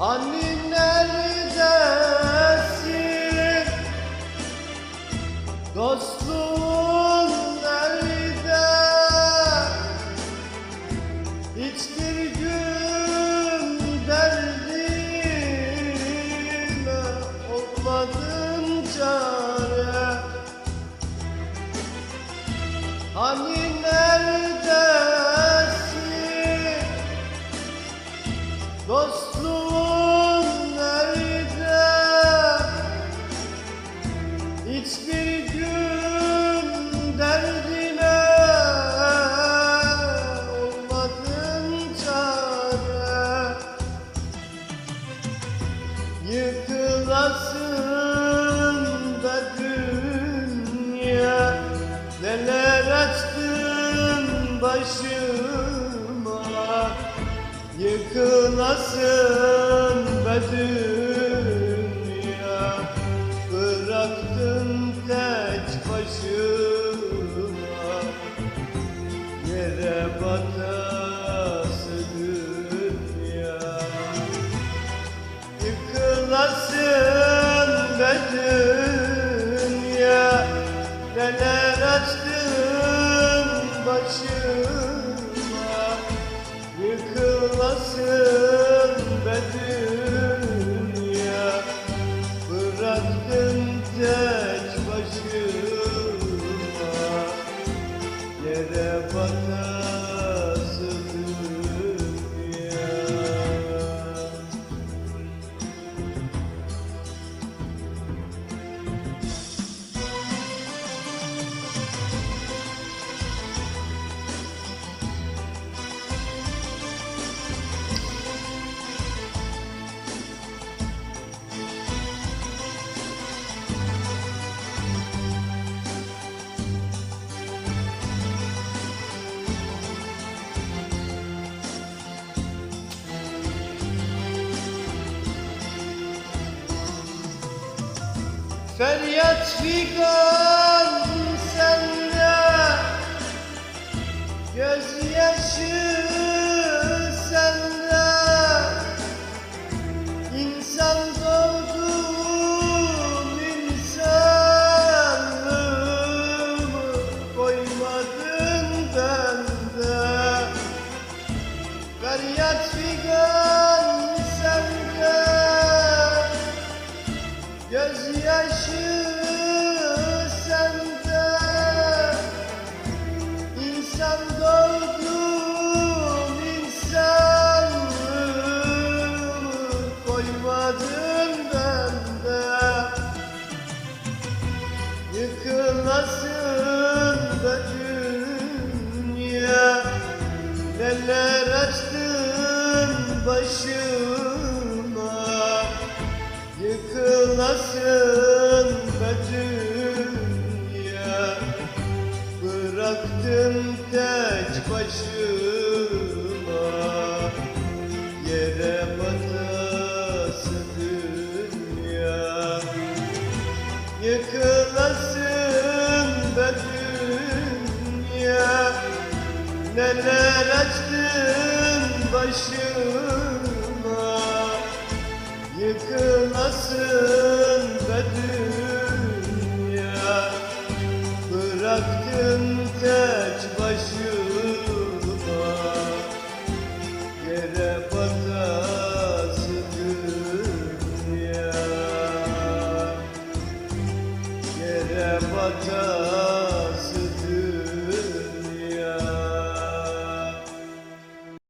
Hani neredesin? Dostluğun nerede? Hiçbir gün derdime olmadın çare Hani Hiçbir gün derdime olmadın çare. Yıkılasın da dünya Neler açtın başıma? Yıkılasın be dünya başıma Yıkılasın be Feryat figan sende. Gözyaşı İnsan doğdum insanlığımı koymadın bende Yıkılasın da dünya Neler açtın başıma? Yıkılasın be dünya Bıraktım tek başıma Yere batası dünya. Yıkılasın be dünya Neler açtın başıma Bıraktım tek başıma